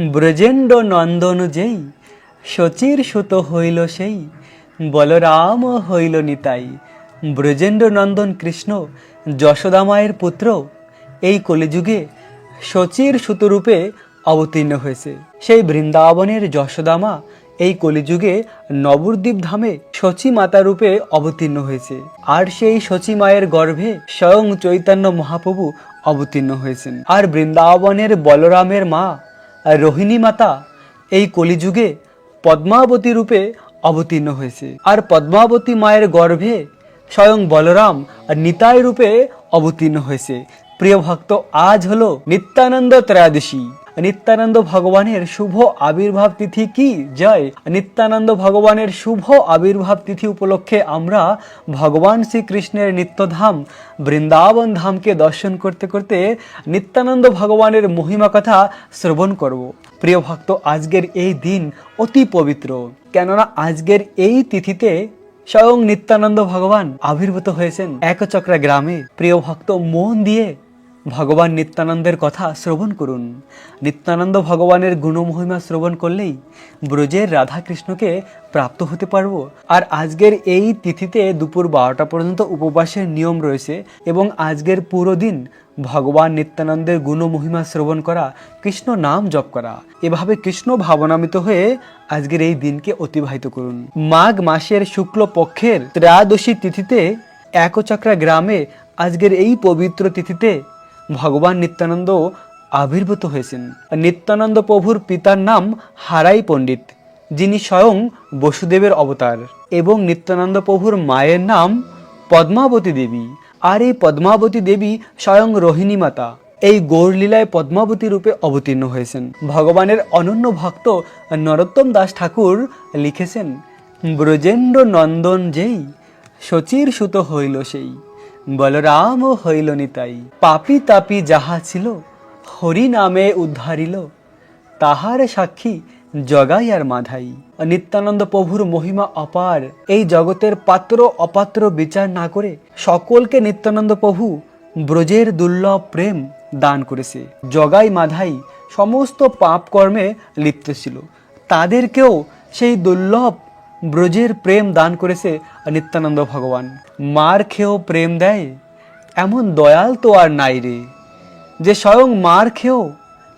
ব্রজেন্দ্র নন্দন যেই, শচীর সুত হইল সেই, বলরাম হইল নিতাই। ব্রজেন্দ্র নন্দন কৃষ্ণ যশোদামায়ের পুত্র, এই কলিযুগে শচীর সুতরূপে অবতীর্ণ হয়েছে। সেই বৃন্দাবনের যশোদামা এই কলিযুগে নবদ্বীপ ধামে শচী মাতা রূপে অবতীর্ণ হয়েছে। আর সেই শচী মায়ের গর্ভে স্বয়ং চৈতন্য মহাপ্রভু অবতীর্ণ হয়েছেন। আর বৃন্দাবনের বলরামের মা রোহিণী মাতা এই কলিযুগে পদ্মাবতী রূপে অবতীর্ণ হয়েছে। আর পদ্মাবতী মায়ের গর্ভে স্বয়ং বলরাম নিতাই রূপে অবতীর্ণ হয়েছে। প্রিয় ভক্ত, আজ হলো নিত্যানন্দ ত্রয়োদশী। নিত্যানন্দ ভগবানের শুভ আবির্ভাব তিথি কি? জয়। নিত্যানন্দ ভগবানের শুভ আবির্ভাব তিথি উপলক্ষে আমরা ভগবান শ্রীকৃষ্ণের নিত্যধাম বৃন্দাবন ধামকে দর্শন করতে করতে নিত্যানন্দ ভগবানের মহিমা কথা শ্রবণ করব। প্রিয় ভক্ত, আজকের এই দিন অতি পবিত্র। কেননা আজকের এই তিথিতে স্বয়ং নিত্যানন্দ ভগবান আবির্ভূত হয়েছেন একচক্রা গ্রামে। প্রিয় ভক্ত, মন দিয়ে ভগবান নিত্যানন্দের কথা শ্রবণ করুন। নিত্যানন্দ ভগবানের গুণমহিমা শ্রবণ করলেই ব্রজের রাধাকৃষ্ণকে প্রাপ্ত হতে পারব। আর আজকের এই তিথিতে দুপুর বারোটা পর্যন্ত উপবাসের নিয়ম রয়েছে এবং আজকের পুরো দিন ভগবান নিত্যানন্দের গুণমহিমা শ্রবণ করা, কৃষ্ণ নাম জপ করা। এভাবে কৃষ্ণ ভাবনামিত হয়ে আজকের এই দিনকে অতিবাহিত করুন। মাঘ মাসের শুক্ল পক্ষের ত্রয়োদশী তিথিতে একচক্রা গ্রামে আজকের এই পবিত্র তিথিতে ভগবান নিত্যানন্দ আবির্ভূত হয়েছেন। নিত্যানন্দ প্রভুর পিতার নাম হারাই পণ্ডিত, যিনি স্বয়ং বসুদেবের অবতার এবং নিত্যানন্দ প্রভুর মায়ের নাম পদ্মাবতী দেবী। আর এই পদ্মাবতী দেবী স্বয়ং রোহিণী মাতা, এই গৌরলীলায় পদ্মাবতী রূপে অবতীর্ণ হয়েছেন। ভগবানের অনন্য ভক্ত নরোত্তম দাস ঠাকুর লিখেছেন ব্রজেন্দ্র নন্দন যেই শচীর সুত হইল সেই। বলরাম হইল নিতাই পাপি তাপি যাহা ছিল, হরি নামে উদ্ধারিল। তাহার সাক্ষী জগাই আর মাধাই। নিত্যানন্দ প্রভুর মহিমা অপার। এই জগতের পাত্র অপাত্র বিচার না করে সকলকে নিত্যানন্দ প্রভু ব্রজের দুর্লভ প্রেম দান করেছে। জগাই মাধাই সমস্ত পাপ কর্মে লিপ্ত ছিল। তাদেরকেও সেই দুর্লভ ব্রজের প্রেম দান করেছে নিত্যানন্দ ভগবান। মার খেয়েও প্রেম দেয়, এমন দয়াল তো আর নাই রে। যে স্বয়ং মার খেয়েও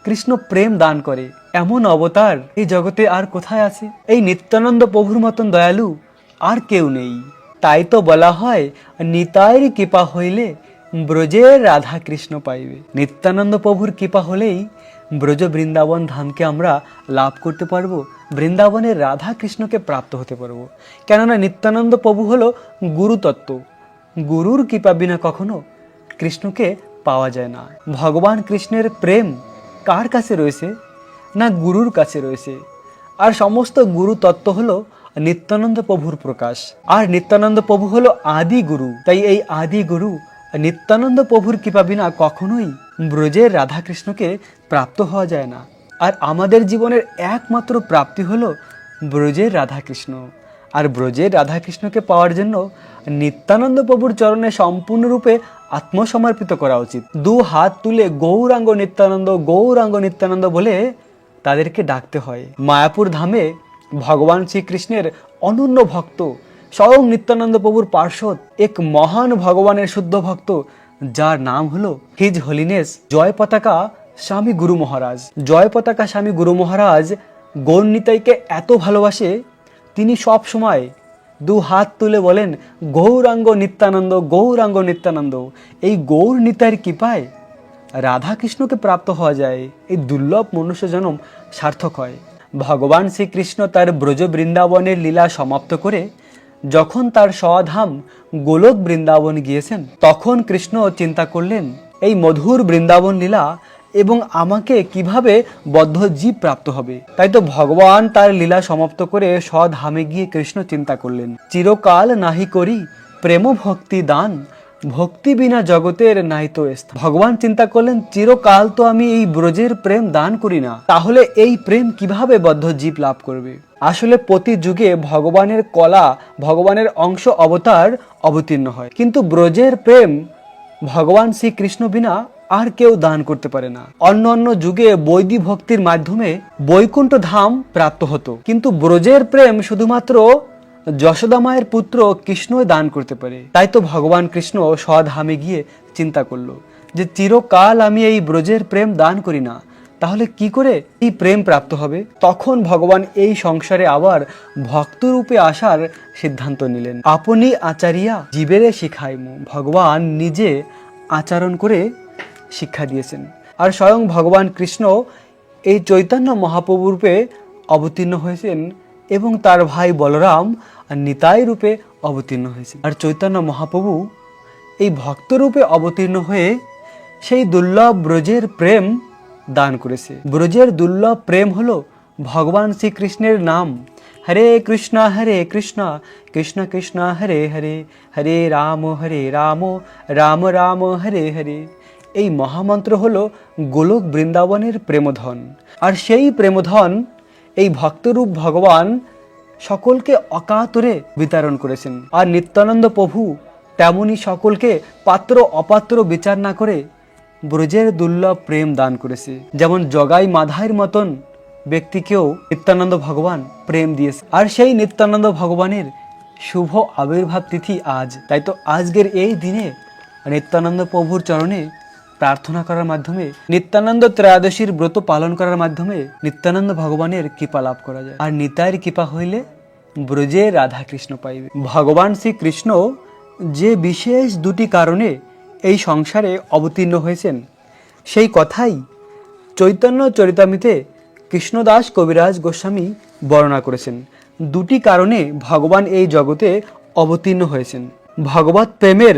কৃষ্ণ প্রেম দান করে, এমন অবতার এই জগতে আর কোথায় আছে? এই নিত্যানন্দ প্রভুর মতন দয়ালু আর কেউ নেই। তাই তো বলা হয়, নিতাইর কৃপা হইলে ব্রজের রাধা কৃষ্ণ পাইবে। নিত্যানন্দ প্রভুর কৃপা হলেই ব্রজ বৃন্দাবন ধামকে আমরা লাভ করতে পারব বৃন্দাবনের রাধা কৃষ্ণকে প্রাপ্ত হতে পারব। কেননা নিত্যানন্দ প্রভু হল গুরুতত্ত্ব। গুরুর কৃপা বিনা কখনো কৃষ্ণকে পাওয়া যায় না। ভগবান কৃষ্ণের প্রেম কার কাছে রয়েছে? না গুরুর কাছে রয়েছে। আর সমস্ত গুরু তত্ত্ব হলো নিত্যানন্দ প্রভুর প্রকাশ। আর নিত্যানন্দ প্রভু হলো আদি গুরু তাই এই আদি গুরু নিত্যানন্দ প্রভুর কৃপা বিনা কখনোই ব্রজের রাধাকৃষ্ণকে প্রাপ্ত হওয়া যায় না। আর আমাদের জীবনের একমাত্র প্রাপ্তি হলো ব্রজের রাধাকৃষ্ণ। আর ব্রজের রাধাকৃষ্ণকে পাওয়ার জন্য নিত্যানন্দ প্রভুর চরণে সম্পূর্ণরূপে আত্মসমর্পিত করা উচিত। দু হাত তুলে গৌরাঙ্গ নিত্যানন্দ গৌরাঙ্গ নিত্যানন্দ বলে তাদেরকে ডাকতে হয়। মায়াপুর ধামে ভগবান শ্রীকৃষ্ণের অনন্য ভক্ত, স্বয়ং নিত্যানন্দ প্রভুর পার্শ্বদ, এক মহান ভগবানের শুদ্ধ ভক্ত যার নাম হলো হিজ হলিনেস। জয় পতাকা স্বামী গুরু মহারাজ। জয় পতাকা স্বামী গুরু মহারাজ গৌর নিতাইকে এত ভালোবাসে, তিনি সব সময় দু হাত তুলে বলেন, গৌরাঙ্গ নিত্যানন্দ গৌরাঙ্গ নিত্যানন্দ। এই গৌর নিতাইয়ের কৃপায় রাধাকৃষ্ণকে প্রাপ্ত হওয়া যায়। এই দুর্লভ মনুষ্য জনম সার্থক হয়। ভগবান শ্রীকৃষ্ণ তার ব্রজ বৃন্দাবনের লীলা সমাপ্ত করে যখন তার স্বধাম গোলক বৃন্দাবন গিয়েছেন, তখন কৃষ্ণ চিন্তা করলেন, এই মধুর বৃন্দাবন লীলা এবং আমাকে কীভাবে বদ্ধ জীব প্রাপ্ত হবে? তাই তো ভগবান তার লীলা সমাপ্ত করে স্বধামে গিয়ে কৃষ্ণ চিন্তা করলেন, চিরকাল নাহি করি প্রেম ভক্তি দান ভক্তি বিনা জগতের নাই তো স্থান। ভগবান চিন্তা করলেন, চিরকাল তো আমি এই ব্রজের প্রেম দান করি না। তাহলে এই প্রেম কীভাবে বদ্ধ জীব লাভ করবে? আসলে প্রতি যুগে ভগবানের কলা, ভগবানের অংশ অবতার অবতীর্ণ হয়। কিন্তু ব্রজের প্রেম ভগবান শ্রীকৃষ্ণ বিনা আর কেউ দান করতে পারে না। অন্য অন্য যুগে বৈদি ভক্তির মাধ্যমে বৈকুণ্ঠ ধাম প্রাপ্ত হতো। কিন্তু ব্রজের প্রেম শুধুমাত্র যশোদা মায়ের পুত্র কৃষ্ণই দান করতে পারে। তাই তো ভগবান কৃষ্ণ স্বধামে গিয়ে চিন্তা করল যে চিরকাল আমি এই ব্রজের প্রেম দান করি না। তাহলে কি করে এই প্রেম প্রাপ্ত হবে? তখন ভগবান এই সংসারে আবার ভক্তরূপে আসার সিদ্ধান্ত নিলেন। আপনি আচারিয়া, জীবেরে শিখাইমু। ভগবান নিজে আচরণ করে শিক্ষা দিয়েছেন। আর স্বয়ং ভগবান কৃষ্ণ এই চৈতন্য মহাপ্রভু রূপে অবতীর্ণ হয়েছেন এবং তার ভাই বলরাম নিতাই রূপে অবতীর্ণ হয়েছেন আর চৈতন্য মহাপ্রভু এই ভক্তরূপে অবতীর্ণ হয়ে সেই দুর্লভ ব্রজের প্রেম দান করেছে। ব্রজের দুর্লভ প্রেম হলো ভগবান শ্রীকৃষ্ণের নাম। হরে কৃষ্ণ হরে কৃষ্ণ কৃষ্ণ কৃষ্ণ, হরে হরে হরে রাম হরে রাম রাম রাম, হরে হরে। এই মহামন্ত্র হলো গোলক বৃন্দাবনের প্রেমধন। আর সেই প্রেমধন এই ভক্তরূপ ভগবান সকলকে অকাতরে বিতরণ করেছেন। আর নিত্যানন্দ প্রভু তেমনি সকলকে পাত্র অপাত্র বিচার না করে ব্রজের দুর্লভ প্রেম দান করেছে। যেমন জগাই মাধাইয়ের মতন ব্যক্তিকেও নিত্যানন্দ ভগবান প্রেম দিয়েছে। আর সেই নিত্যানন্দ ভগবানের শুভ আবির্ভাব তিথি আজ। তাই তো আজকের এই দিনে নিত্যানন্দ প্রভুর চরণে প্রার্থনা করার মাধ্যমে, নিত্যানন্দ ত্রয়োদশীর ব্রত পালন করার মাধ্যমে নিত্যানন্দ ভগবানের কৃপা লাভ করা যায়। আর নিতাইয়ের কৃপা হইলে ব্রজে রাধা কৃষ্ণ পাইবে। ভগবান শ্রীকৃষ্ণ যে বিশেষ দুটি কারণে এই সংসারে অবতীর্ণ হয়েছেন, সেই কথাই চৈতন্য চরিতামিতে কৃষ্ণদাস কবিরাজ গোস্বামী বর্ণনা করেছেন। দুটি কারণে ভগবান এই জগতে অবতীর্ণ হয়েছেন। ভগবত প্রেমের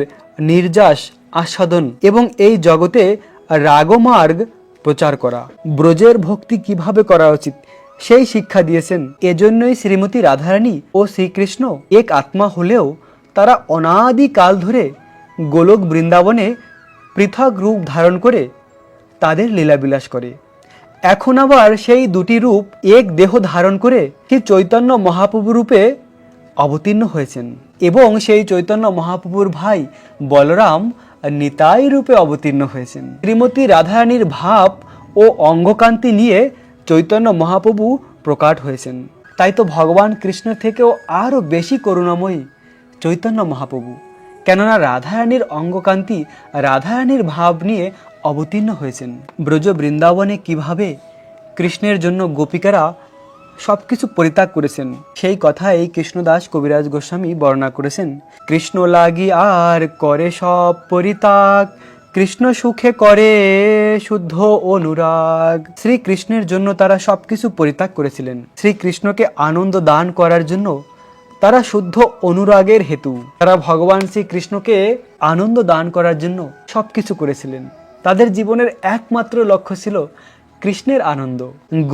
নির্যাস আস্বাদন এবং এই জগতে রাগমার্গ প্রচার করা। ব্রজের ভক্তি কীভাবে করা উচিত, সেই শিক্ষা দিয়েছেন এজন্যই শ্রীমতী রাধারানী ও শ্রীকৃষ্ণ এক আত্মা হলেও তারা অনাদিকাল ধরে গোলক বৃন্দাবনে পৃথক রূপ ধারণ করে তাদের লীলাবিলাস করে। এখন আবার সেই দুটি রূপ এক দেহ ধারণ করে কি চৈতন্য মহাপ্রভু রূপে অবতীর্ণ হয়েছেন এবং সেই চৈতন্য মহাপ্রভুর ভাই বলরাম নিতাই রূপে অবতীর্ণ হয়েছেন। শ্রীমতী রাধারানীর ভাব ও অঙ্গকান্তি নিয়ে চৈতন্য মহাপ্রভু প্রকাট হয়েছেন। তাই তো ভগবান কৃষ্ণের থেকেও আরও বেশি করুণাময়ী চৈতন্য মহাপ্রভু। কেননা রাধারানীর অঙ্গকান্তি, রাধারানীর ভাব নিয়ে অবতীর্ণ হয়েছেন। ব্রজ বৃন্দাবনে কীভাবে কৃষ্ণের জন্য গোপিকারা সব কিছু পরিত্যাগ করেছেন। সেই কথা এই কৃষ্ণদাস কবিরাজ গোস্বামী বর্ণনা করেছেন। কৃষ্ণ লাগি আর করে সব পরিত্যাগ, কৃষ্ণ সুখে করে শুদ্ধ অনুরাগ। শ্রীকৃষ্ণের জন্য তারা সবকিছু পরিত্যাগ করেছিলেন। শ্রীকৃষ্ণকে আনন্দ দান করার জন্য তারা শুদ্ধ অনুরাগের হেতু। তারা ভগবান শ্রীকৃষ্ণকে আনন্দ দান করার জন্য সবকিছু করেছিলেন। তাদের জীবনের একমাত্র লক্ষ্য ছিল কৃষ্ণের আনন্দ।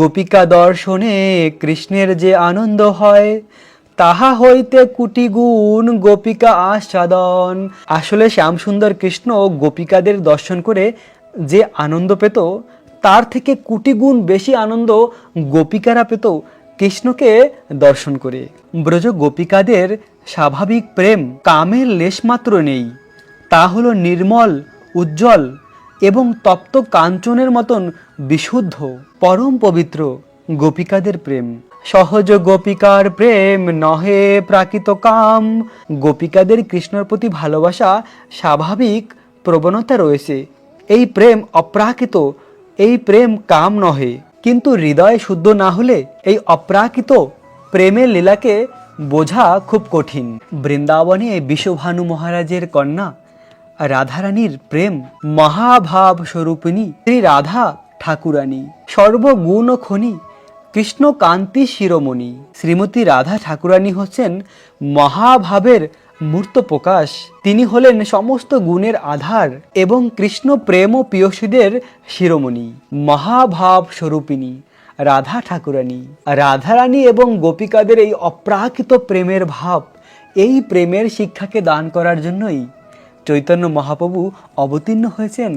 গোপিকা দর্শনে কৃষ্ণের যে আনন্দ হয়, তাহা হইতে কুটি গুণ গোপিকা আস্বাদন। আসলে শ্যামসুন্দর কৃষ্ণ গোপিকাদের দর্শন করে যে আনন্দ পেত, তার থেকে কুটি গুণ বেশি আনন্দ গোপিকারা পেত কৃষ্ণকে দর্শন করে। ব্রজ গোপিকাদের স্বাভাবিক প্রেম কামের লেশমাত্র নেই। তা হলো নির্মল, উজ্জ্বল এবং তপ্ত কাঞ্চনের মতন বিশুদ্ধ, পরম পবিত্র গোপিকাদের প্রেম। সহজ গোপিকার প্রেম নহে প্রাকৃত কাম। গোপিকাদের কৃষ্ণর প্রতি ভালোবাসা স্বাভাবিক প্রবণতা রয়েছে। এই প্রেম অপ্রাকৃত, এই প্রেম কাম নহে। কিন্তু হৃদয় শুদ্ধ না হলে এই অপ্রাকৃত প্রেমের লীলাকে বোঝা খুব কঠিন। বৃন্দাবনে বিশ্বভানু মহারাজের কন্যা রাধারানীর প্রেম মহাভাব স্বরূপিণী শ্রী রাধা ঠাকুরানী। সর্বগুণ খনি কৃষ্ণ কান্তি শিরোমণি। শ্রীমতী রাধা ঠাকুরানী হচ্ছেন মহাভাবের মূর্ত প্রকাশ তিনি হলেন সমস্ত গুণের আধার এবং কৃষ্ণ প্রেম ও পিয়সীদের শিরোমণি মহাভাব স্বরূপিণী রাধা ঠাকুরানী। রাধারানী এবং গোপিকাদের এই অপ্রাকৃত প্রেমের ভাব, এই প্রেমের শিক্ষাকে দান করার জন্যই চৈতন্য মহাপ্রভু অবতীর্ণ হয়েছেন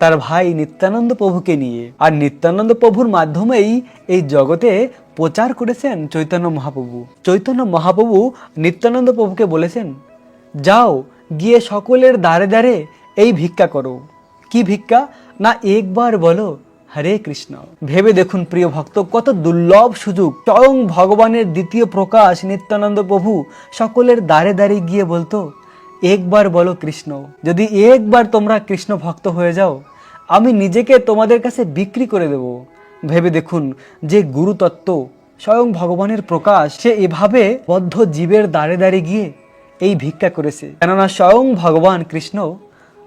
তার ভাই নিত্যানন্দ প্রভুকে নিয়ে। আর নিত্যানন্দ প্রভুর মাধ্যমেই এই জগতে প্রচার করেছেন চৈতন্য মহাপ্রভু। চৈতন্য মহাপ্রভু নিত্যানন্দ প্রভুকে বলেছেন, যাও, গিয়ে সকলের দ্বারে দ্বারে এই ভিক্ষা করো। কি ভিক্ষা? না, একবার বলো, হরে কৃষ্ণ। ভেবে দেখুন প্রিয় ভক্ত, কত দুর্লভ সুযোগ। স্বয়ং ভগবানের দ্বিতীয় প্রকাশ নিত্যানন্দ প্রভু সকলের দ্বারে দ্বারে গিয়ে বলতো একবার বলো কৃষ্ণ, যদি একবার তোমরা কৃষ্ণ ভক্ত হয়ে যাও, আমি নিজেকে তোমাদের কাছে বিক্রি করে দেব। ভেবে দেখুন যে গুরুতত্ত্ব, স্বয়ং ভগবানের প্রকাশ, সে এভাবে বদ্ধ জীবের দ্বারে দ্বারে গিয়ে এই ভিক্ষা করেছে। কেননা স্বয়ং ভগবান কৃষ্ণ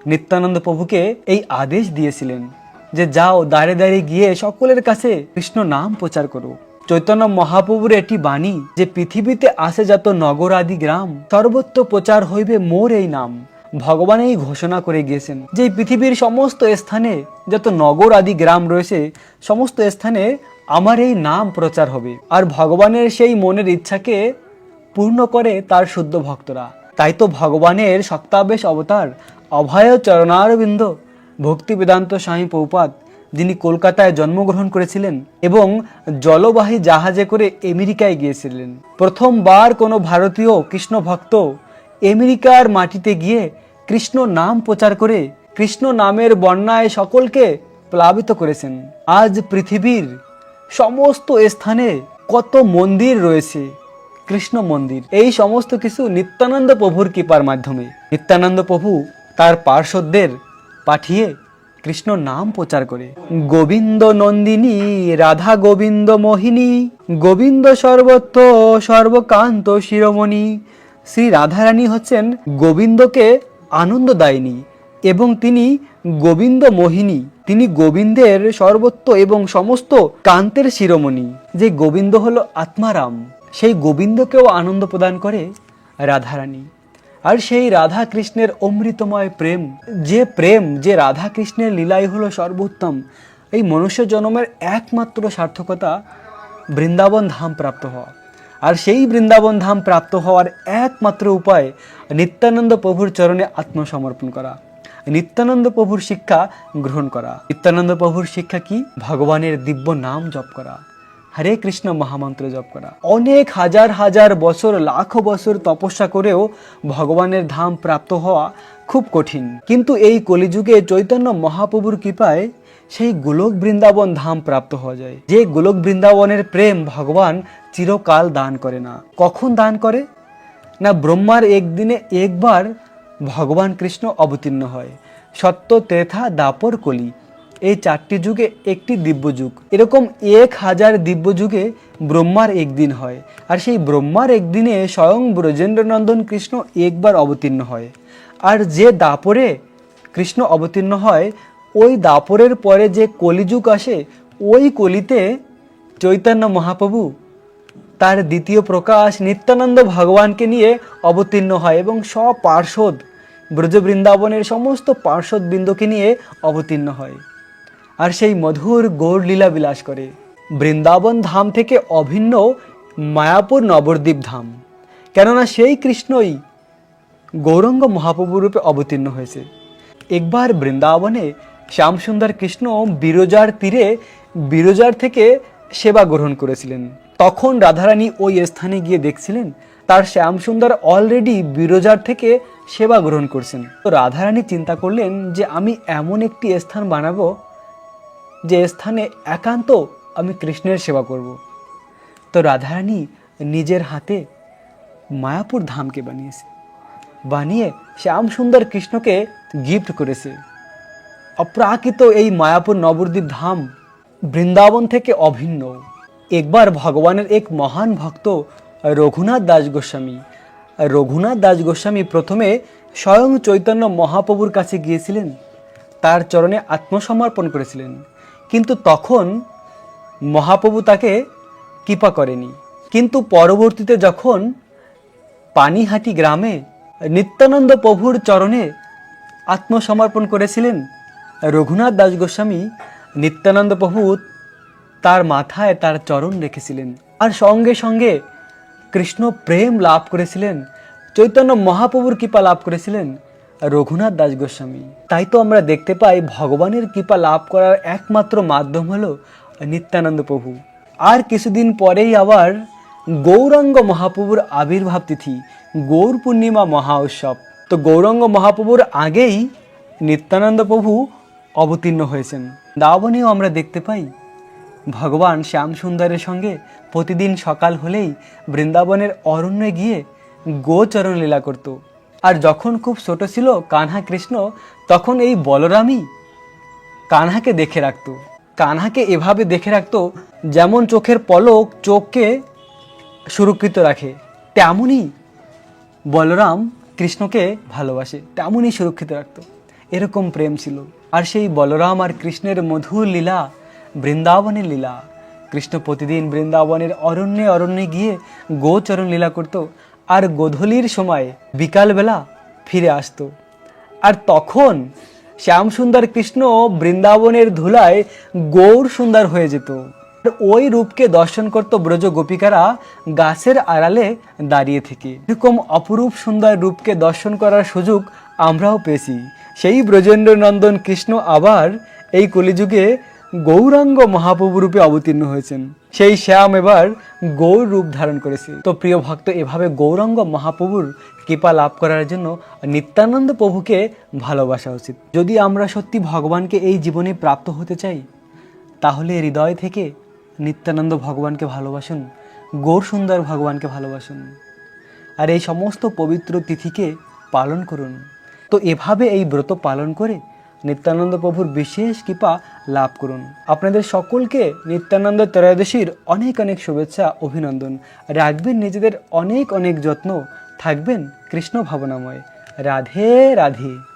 নিত্যানন্দ প্রভুকে এই আদেশ দিয়েছিলেন যে যাও দাঁড়ে দাঁড়িয়ে গিয়ে সকলের কাছে কৃষ্ণ নাম প্রচার করো। চৈতন্য মহাপ্রভুর এটি বাণী যে পৃথিবীতে আসে যত নগর আদি গ্রাম, সর্বত্র প্রচার হইবে মোর এই নাম। ভগবান এই ঘোষণা করে গিয়েছেন যে পৃথিবীর সমস্ত স্থানে যত নগর আদি গ্রাম রয়েছে, সমস্ত স্থানে আমার এই নাম প্রচার হবে। আর ভগবানের সেই মনের ইচ্ছাকে পূর্ণ করে তার শুদ্ধ ভক্তরা। তাই তো ভগবানের সক্তাবেশ অবতার অভয় চরণারবিন্দ ভক্তি বেদান্ত স্বামী পৌপাত যিনি কলকাতায় জন্মগ্রহণ করেছিলেন এবং জলবাহী জাহাজে করে আমেরিকায় গিয়েছিলেন। প্রথমবার কোনো ভারতীয় কৃষ্ণ ভক্ত আমেরিকার মাটিতে গিয়ে কৃষ্ণ নাম প্রচার করে কৃষ্ণ নামের বন্যায় সকলকে প্লাবিত করেছেন। আজ পৃথিবীর সমস্ত স্থানে কত মন্দির রয়েছে? কৃষ্ণ মন্দির। এই সমস্ত কিছু নিত্যানন্দ প্রভুর কৃপার মাধ্যমে। নিত্যানন্দ প্রভু তার পার্শ্বদের পাঠিয়ে কৃষ্ণ নাম প্রচার করে। গোবিন্দ নন্দিনী, রাধা গোবিন্দ মোহিনী, গোবিন্দ সর্বত্র, সর্বকান্ত শিরোমণি। শ্রী রাধারানী হচ্ছেন গোবিন্দকে আনন্দ আনন্দদায়িনী এবং তিনি গোবিন্দ মোহিনী। তিনি গোবিন্দের সর্বত্র এবং সমস্ত কান্তের শিরোমণি। যে গোবিন্দ হলো আত্মারাম, সেই গোবিন্দকেও আনন্দ প্রদান করে রাধারানী। আর সেই রাধা কৃষ্ণের অমৃতময় প্রেম, যে প্রেম, যে রাধা কৃষ্ণের লীলাই হলো সর্বোত্তম, এই মনুষ্য জন্মের একমাত্র সার্থকতা বৃন্দাবন ধাম প্রাপ্ত হওয়া। আর সেই বৃন্দাবন ধাম প্রাপ্ত হওয়ার একমাত্র উপায় নিত্যানন্দ প্রভুর চরণে আত্মসমর্পণ করা। নিত্যানন্দ প্রভুর শিক্ষা গ্রহণ করা। নিত্যানন্দ প্রভুর শিক্ষা কি? ভগবানের দিব্য নাম জপ করা। হরে কৃষ্ণ মহামন্ত্র জপ করা। অনেক হাজার হাজার বছর, লাখো বছর তপস্যা করেও ভগবানের ধাম প্রাপ্ত হওয়া খুব কঠিন। কিন্তু এই কলিযুগে চৈতন্য মহাপ্রভুর কৃপায় সেই গোলক বৃন্দাবন ধাম প্রাপ্ত হওয়া যায়। যে গোলক বৃন্দাবনের প্রেম ভগবান চিরকাল দান করে না। কখন দান করে? না ব্রহ্মার একদিনে একবার ভগবান কৃষ্ণ অবতীর্ণ হয়। সত্য, তেথা, দাপর কলি। এই চারটি যুগে একটি দিব্য যুগ এরকম এক হাজার দিব্য যুগে ব্রহ্মার একদিন হয়। আর সেই ব্রহ্মার একদিনে স্বয়ং ব্রজেন্দ্রনন্দন কৃষ্ণ একবার অবতীর্ণ হয়। আর যে দাপরে কৃষ্ণ অবতীর্ণ হয়, ওই দাপরের পরে যে কলিযুগ আসে, ওই কলিতে চৈতন্য মহাপ্রভু তার দ্বিতীয় প্রকাশ নিত্যানন্দ ভগবানকে নিয়ে অবতীর্ণ হয় এবং সব পার্শ্বদ ব্রজ বৃন্দাবনের সমস্ত পার্শ্বদ বৃন্দকে নিয়ে অবতীর্ণ হয়। আর সেই মধুর গৌর লীলা বিলাস করে। বৃন্দাবন ধাম থেকে অভিন্ন মায়াপুর নবদ্বীপ ধাম। কেননা সেই কৃষ্ণই গৌরঙ্গ মহাপ্রভু রূপে অবতীর্ণ হয়েছে। একবার বৃন্দাবনে শ্যামসুন্দর কৃষ্ণ বিরজার তীরে বিরজার থেকে সেবা গ্রহণ করেছিলেন। তখন রাধারানী ওই স্থানে গিয়ে দেখছিলেন, তার শ্যামসুন্দর অলরেডি বিরজার থেকে সেবা গ্রহণ করছেন। তো রাধারানী চিন্তা করলেন যে, আমি এমন একটি স্থান বানাবো যে স্থানে একান্ত আমি কৃষ্ণের সেবা করব। তো রাধারানী নিজের হাতে মায়াপুর ধামকে বানিয়েছে। বানিয়ে শ্যাম সুন্দর কৃষ্ণকে গিফট করেছে। অপ্রাকৃত এই মায়াপুর নবদ্বীপ ধাম বৃন্দাবন থেকে অভিন্ন। একবার ভগবানের এক মহান ভক্ত রঘুনাথ দাস গোস্বামী, রঘুনাথ দাস গোস্বামী প্রথমে স্বয়ং চৈতন্য মহাপ্রভুর কাছে গিয়েছিলেন। তার চরণে আত্মসমর্পণ করেছিলেন। কিন্তু তখন মহাপ্রভু তাকে কৃপা করেনি। কিন্তু পরবর্তীতে যখন পানিহাটি গ্রামে নিত্যানন্দ প্রভুর চরণে আত্মসমর্পণ করেছিলেন, রঘুনাথ দাস গোস্বামী নিত্যানন্দ প্রভু তার মাথায় তার চরণ রেখেছিলেন আর সঙ্গে সঙ্গে কৃষ্ণ প্রেম লাভ করেছিলেন, চৈতন্য মহাপ্রভুর কৃপা লাভ করেছিলেন। রঘুনাথ দাস গোস্বামী। তাই তো আমরা দেখতে পাই ভগবানের কৃপা লাভ করার একমাত্র মাধ্যম হলো নিত্যানন্দ প্রভু। আর কিছুদিন পরেই আবার গৌরাঙ্গ মহাপ্রভুর আবির্ভাব তিথি, গৌর পূর্ণিমা মহা উৎসব। তো গৌরাঙ্গ মহাপ্রভুর আগেই নিত্যানন্দ প্রভু অবতীর্ণ হয়েছেন। দাবনেও আমরা দেখতে পাই, ভগবান শ্যাম সুন্দরের সঙ্গে প্রতিদিন সকাল হলেই বৃন্দাবনের অরণ্যে গিয়ে গোচরণ লীলা করত। আর যখন খুব ছোট ছিল কানহা কৃষ্ণ, তখন এই বলরামই কানহাকে দেখে রাখতো। কানহাকে এভাবে দেখে রাখতো যেমন চোখের পলক চোখকে সুরক্ষিত রাখে তেমনই বলরাম কৃষ্ণকে ভালোবাসে তেমনই সুরক্ষিত রাখত। এরকম প্রেম ছিল। আর সেই বলরাম আর কৃষ্ণের মধুর লীলা বৃন্দাবনের লীলা, কৃষ্ণ প্রতিদিন বৃন্দাবনের অরণ্যে অরণ্যে গিয়ে গোচরণ লীলা করত। আর গোধূলির সময় বিকালবেলা ফিরে আসতো। আর তখন শ্যামসুন্দর কৃষ্ণ বৃন্দাবনের ধুলায় গৌর সুন্দর হয়ে যেত। ওই রূপকে দর্শন করত ব্রজ গোপিকারা গাছের আড়ালে দাঁড়িয়ে থেকে। এরকম অপরূপ সুন্দর রূপকে দর্শন করার সুযোগ আমরাও পেয়েছি। সেই ব্রজেন্দ্র নন্দন কৃষ্ণ আবার এই কলিযুগে গৌরাঙ্গ মহাপ্রভু রূপে অবতীর্ণ হয়েছেন। সেই শ্যাম এবার গৌর রূপ ধারণ করেছে। তো প্রিয় ভক্ত, এভাবে গৌরাঙ্গ মহাপ্রভুর কৃপা লাভ করার জন্য নিত্যানন্দ প্রভুকে ভালোবাসা উচিত। যদি আমরা সত্যি ভগবানকে এই জীবনে প্রাপ্ত হতে চাই, তাহলে হৃদয় থেকে নিত্যানন্দ ভগবানকে ভালোবাসুন, গৌর সুন্দর ভগবানকে ভালোবাসুন, আর এই সমস্ত পবিত্র তিথিকে পালন করুন। তো এভাবে এই ব্রত পালন করে নিত্যানন্দ প্রভুর বিশেষ কৃপা লাভ করুন। আপনাদের সকলকে নিত্যানন্দ ত্রয়োদশীর অনেক অনেক শুভেচ্ছা, অভিনন্দন। রাখবেন নিজেদের অনেক অনেক যত্ন। থাকবেন কৃষ্ণ ভাবনাময়। রাধে রাধে।